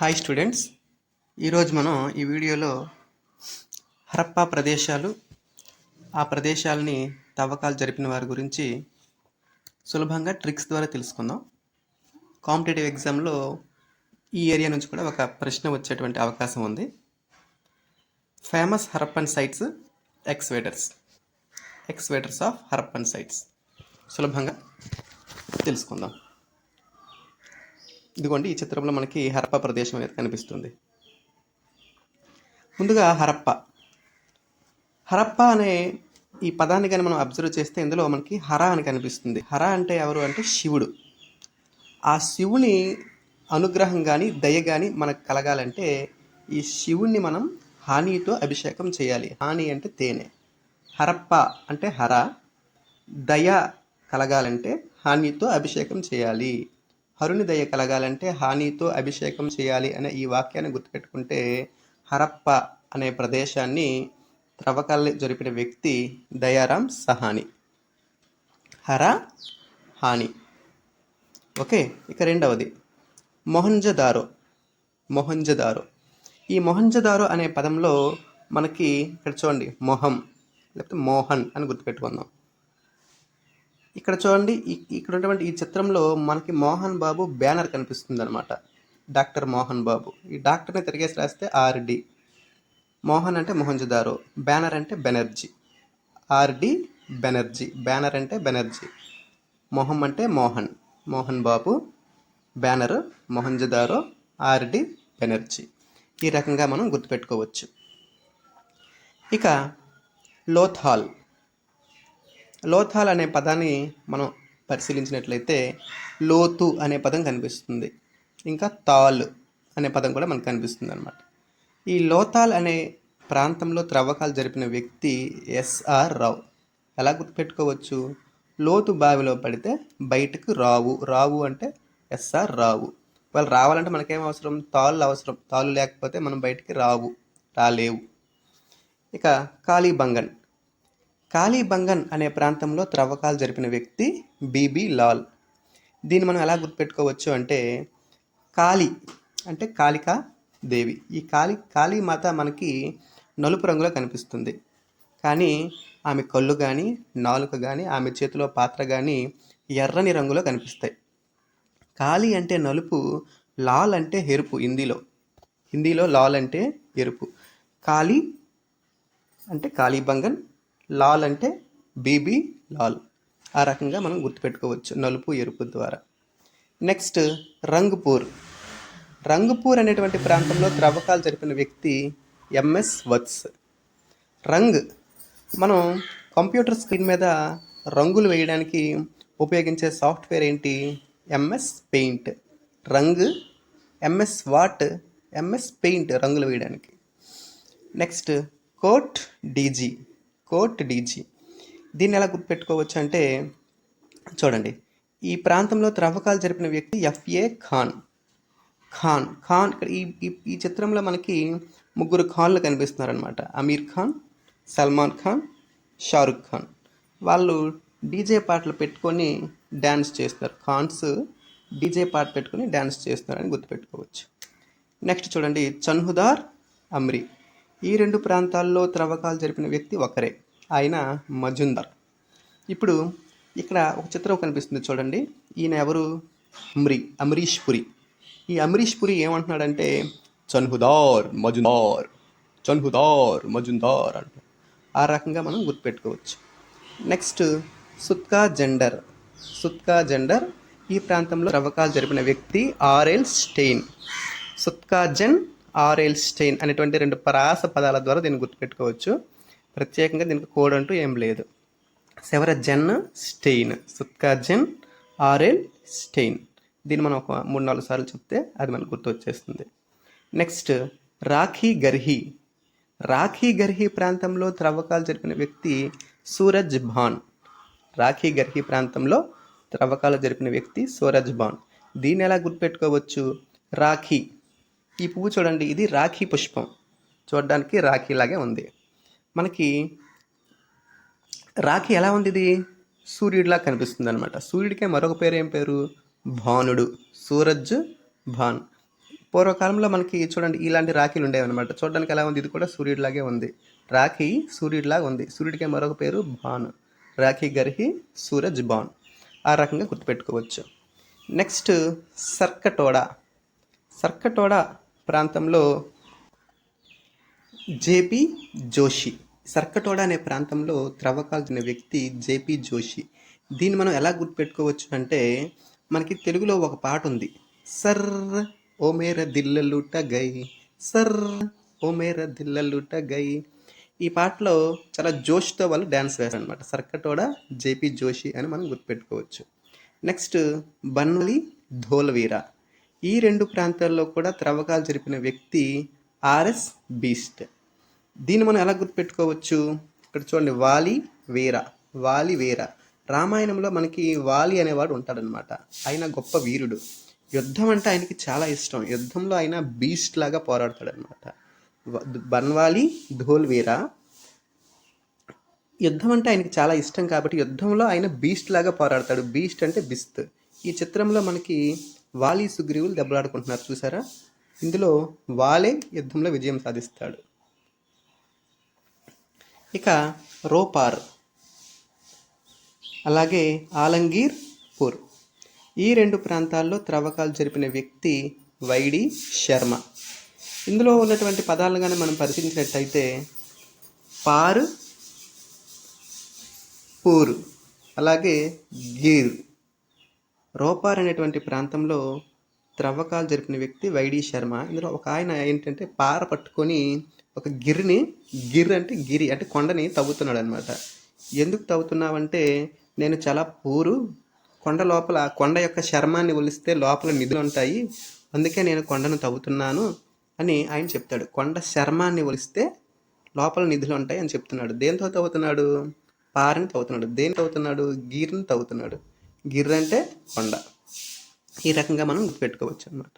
Hi students ఈరోజు మనం ఈ వీడియోలో హరప్పా ప్రదేశాలు ఆ ప్రదేశాలని తవ్వకాలు జరిపిన వారి గురించి సులభంగా ట్రిక్స్ ద్వారా తెలుసుకుందాం. కాంపిటేటివ్ ఎగ్జామ్లో ఈ ఏరియా నుంచి కూడా ఒక ప్రశ్న వచ్చేటువంటి అవకాశం ఉంది. Famous Harappan sites excavators. Excavators of Harappan sites. సులభంగా తెలుసుకుందాం. ఇదిగోండి ఈ చిత్రంలో మనకి హరప్ప ప్రదేశం అనేది కనిపిస్తుంది. ముందుగా హరప్ప. హరప్ప అనే ఈ పదాన్ని కానీ మనం అబ్జర్వ్ చేస్తే ఇందులో మనకి హర అని కనిపిస్తుంది. హర అంటే ఎవరు అంటే శివుడు. ఆ శివుని అనుగ్రహం కానీ దయ కానీ మనకు కలగాలంటే ఈ శివుణ్ణి మనం హానితో అభిషేకం చేయాలి. హాని అంటే తేనె. హరప్ప అంటే హర. దయ కలగాలంటే హానితో అభిషేకం చేయాలి. హరుని దయ కలగాలంటే హానితో అభిషేకం చేయాలి అనే ఈ వాక్యాన్ని గుర్తుపెట్టుకుంటే హరప్ప అనే ప్రదేశాన్ని త్రవ్వకాలు జరిపిన వ్యక్తి దయారాం సహాని. హర హాని. ఓకే ఇక రెండవది. మొహంజదారో మొహంజదారో. ఈ మొహంజదారో అనే పదంలో మనకి ఇక్కడ చూడండి మొహం లేకపోతే మోహన్ అని గుర్తుపెట్టుకుందాం. ఇక్కడ చూడండి ఇక్కడ ఉన్నటువంటి ఈ చిత్రంలో మనకి మోహన్ బాబు బ్యానర్ కనిపిస్తుంది అనమాట డాక్టర్ మోహన్ బాబు. ఈ డాక్టర్ని తిరిగేసి రాస్తే ఆర్డి మోహన్ అంటే మొహంజదారో బ్యానర్ అంటే బెనర్జీ. ఆర్డి బెనర్జీ. బ్యానర్ అంటే బెనర్జీ. మొహం అంటే Mohan. Mohan Babu banner Mohenjodaro RD Banerjee. ఈ రకంగా మనం గుర్తుపెట్టుకోవచ్చు. ఇక లోథాల్. లోథాల్ అనే పదాన్ని మనం పరిశీలించినట్లయితే లోతు అనే పదం కనిపిస్తుంది. ఇంకా తాల్ అనే పదం కూడా మనకు కనిపిస్తుంది అనమాట ఈ లోతాల్ అనే ప్రాంతంలో త్రవ్వకాలు జరిపిన వ్యక్తి ఎస్ఆర్ రావు. ఎలా గుర్తుపెట్టుకోవచ్చు? లోతు బావిలో పడితే బయటకు రావు. రావు అంటే ఎస్ఆర్ రావు. వాళ్ళు రావాలంటే మనకేం అవసరం? తాళ్ళు అవసరం. తాళ్ళు లేకపోతే మనం బయటికి రావు. రాలేవు. ఇక కాళీబంగన్. కాళీబంగన్ అనే ప్రాంతంలో త్రవ్వకాలు జరిపిన వ్యక్తి బీబీ లాల్. దీన్ని మనం ఎలా గుర్తుపెట్టుకోవచ్చు అంటే కాళీ అంటే కాళికా దేవి. ఈ కాళీ కాళీ మాత మనకి నలుపు రంగులో కనిపిస్తుంది. కానీ ఆమె కళ్ళు కానీ నాలుక కానీ ఆమె చేతిలో పాత్ర కానీ ఎర్రని రంగులో కనిపిస్తాయి. కాళీ అంటే నలుపు లాల్ అంటే ఎరుపు హిందీలో. హిందీలో లాల్ అంటే ఎరుపు. కాళీ అంటే కాళీబంగన్ లాల్ అంటే బీబీ లాల్. ఆ రకంగా మనం గుర్తుపెట్టుకోవచ్చు నలుపు ఎరుపు ద్వారా. నెక్స్ట్ రంగ్పూర్. రంగ్పూర్ అనేటువంటి ప్రాంతంలో త్రవ్వకాలు జరిపిన వ్యక్తి ఎంఎస్ వత్స్. రంగ్ మనం కంప్యూటర్ స్క్రీన్ మీద రంగులు వేయడానికి ఉపయోగించే సాఫ్ట్వేర్ ఏంటి? MS paint. Rang MS what MS paint రంగులు వేయడానికి. Next Kot Diji. Court DG. దీన్ని ఎలా గుర్తుపెట్టుకోవచ్చు అంటే చూడండి. ఈ ప్రాంతంలో త్రవ్వకాలు జరిపిన వ్యక్తి ఎఫ్ఏ ఖాన్. ఖాన్ ఖాన్ ఇక్కడ ఈ ఈ- చిత్రంలో మనకి ముగ్గురు ఖాన్లు కనిపిస్తున్నారనమాట అమీర్ ఖాన్ సల్మాన్ ఖాన్ షారుఖ్ ఖాన్. వాళ్ళు డీజే పాటలు పెట్టుకొని డ్యాన్స్ చేస్తారు. ఖాన్స్ డీజే పాట పెట్టుకొని డ్యాన్స్ చేస్తున్నారని గుర్తుపెట్టుకోవచ్చు. నెక్స్ట్ చూడండి చన్హుదార్ అమ్రి. ఈ రెండు ప్రాంతాల్లో త్రవ్వకాలు జరిపిన వ్యక్తి ఒకరే ఆయన మజుందర్. ఇప్పుడు ఇక్కడ ఒక చిత్రం కనిపిస్తుంది చూడండి. ఈయన ఎవరు? అమ్రి అమరీష్ పురి. ఈ అమరీష్ పురి ఏమంటున్నాడంటే చన్హుదార్ మజుందార్ చన్హుదార్ మజుందార్ అంటారు ఆ రకంగా మనం గుర్తుపెట్టుకోవచ్చు. Next సుత్కా gender. సుత్కా జెండర్ ఈ ప్రాంతంలో త్రవ్వకాలు జరిపిన వ్యక్తి Aurel Stein. Sutkagen Aurel Stein అనేటువంటి రెండు పరాస పదాల ద్వారా దీన్ని గుర్తుపెట్టుకోవచ్చు. ప్రత్యేకంగా దీనికి కోడ్ అంటూ ఏం లేదు. సెవర జెన్ Stein Sutkagen Aurel Stein. దీన్ని మనం ఒక మూడు నాలుగు సార్లు చెప్తే అది మనకు గుర్తు వచ్చేస్తుంది. నెక్స్ట్ రాఖీ గర్హి. రాఖీ గర్హి ప్రాంతంలో త్రవ్వకాలు జరిపిన వ్యక్తి సూరజ్ భాన్. రాఖీ గర్హి ప్రాంతంలో త్రవ్వకాలు జరిపిన వ్యక్తి సూరజ్ భాన్. దీన్ని ఎలా గుర్తుపెట్టుకోవచ్చు? రాఖీ. ఈ పువ్వు చూడండి ఇది రాఖీ పుష్పం. చూడడానికి రాఖీ లాగే ఉంది. మనకి రాఖీ ఎలా ఉంది ఇది? సూర్యుడిలా కనిపిస్తుంది అనమాట సూర్యుడికే మరొక పేరు ఏం పేరు? భానుడు. సూరజ్ భాన్. పూర్వకాలంలో మనకి చూడండి ఇలాంటి రాఖీలు ఉండేవన్నమాట. చూడడానికి ఎలా ఉంది? ఇది కూడా సూర్యుడిలాగే ఉంది. రాఖీ సూర్యుడిలాగా ఉంది. సూర్యుడికి మరొక పేరు భాను. రాఖీ గర్హి సూరజ్ భాన్. ఆ రకంగా గుర్తుపెట్టుకోవచ్చు. నెక్స్ట్ సర్కటోడా. సర్కటోడా ప్రాంతంలో జేపీ జోషి సర్కటోడ అనే ప్రాంతంలో త్రవ్వకాలు వ్యక్తి జేపీ జోషి. దీన్ని మనం ఎలా గుర్తుపెట్టుకోవచ్చు అంటే మనకి తెలుగులో ఒక పాట ఉంది. సర్ ఓ మేర దిల్లలుట గై సర్ ఓ మేర దిల్లలుట గై ఈ పాటలో చాలా జోష్తో వాళ్ళు డ్యాన్స్ వేస్తారు అనమాట సర్కటోడా జేపీ జోషి అని మనం గుర్తుపెట్టుకోవచ్చు. నెక్స్ట్ బన్వలి ధోలవీర. ఈ రెండు ప్రాంతాల్లో కూడా త్రవ్వకాలు జరిపిన వ్యక్తి ఆర్ఎస్ బీస్ట్. దీన్ని మనం ఎలా గుర్తుపెట్టుకోవచ్చు? ఇక్కడ చూడండి వాలి వీర వాలి వీర. రామాయణంలో మనకి వాలి అనేవాడు ఉంటాడనమాట ఆయన గొప్ప వీరుడు. యుద్ధం అంటే ఆయనకి చాలా ఇష్టం. యుద్ధంలో ఆయన బీస్ట్ లాగా పోరాడతాడనమాట బన్వాలి ధోల్ వీర. యుద్ధం అంటే ఆయనకి చాలా ఇష్టం కాబట్టి యుద్ధంలో ఆయన బీస్ట్ లాగా పోరాడతాడు. బీస్ట్ అంటే బిస్త్ ఈ చిత్రంలో మనకి వాలి సుగ్రీవులు దెబ్బలాడుకుంటున్నారు చూసారా? ఇందులో వాలే యుద్ధంలో విజయం సాధిస్తాడు. ఇక రోపార్ అలాగే ఆలంగీర్ పూర్ ఈ రెండు ప్రాంతాల్లో త్రవ్వకాలు జరిపిన వ్యక్తి వైడి శర్మ. ఇందులో ఉన్నటువంటి పదాలను కానీ మనం పరిశీలించినట్టయితే పార్ పూర్ అలాగే గీర్. రోపార్ అనేటువంటి ప్రాంతంలో త్రవ్వకాలు జరిపిన వ్యక్తి వైడి శర్మ. ఇందులో ఒక ఆయన ఏంటంటే పార పట్టుకొని ఒక గిరిని గిర్ అంటే గిరి అంటే కొండని తవ్వుతున్నాడు అనమాట ఎందుకు తవ్వుతున్నావంటే నేను చాలా పూరు కొండ లోపల కొండ యొక్క శర్మాన్ని ఒలిస్తే లోపల నిధులు ఉంటాయి అందుకే నేను కొండను తవ్వుతున్నాను అని ఆయన చెప్తాడు. కొండ శర్మాన్ని ఒలిస్తే లోపల నిధులు ఉంటాయి అని చెప్తున్నాడు. దేంతో తవ్వుతున్నాడు? పారని తవ్వుతున్నాడు. దేని తవ్వుతున్నాడు? గిర్ని తవ్వుతున్నాడు. గిర్ర అంటే కొండ. ఈ రకంగా మనం గుర్తుపెట్టుకోవచ్చు అన్నమాట.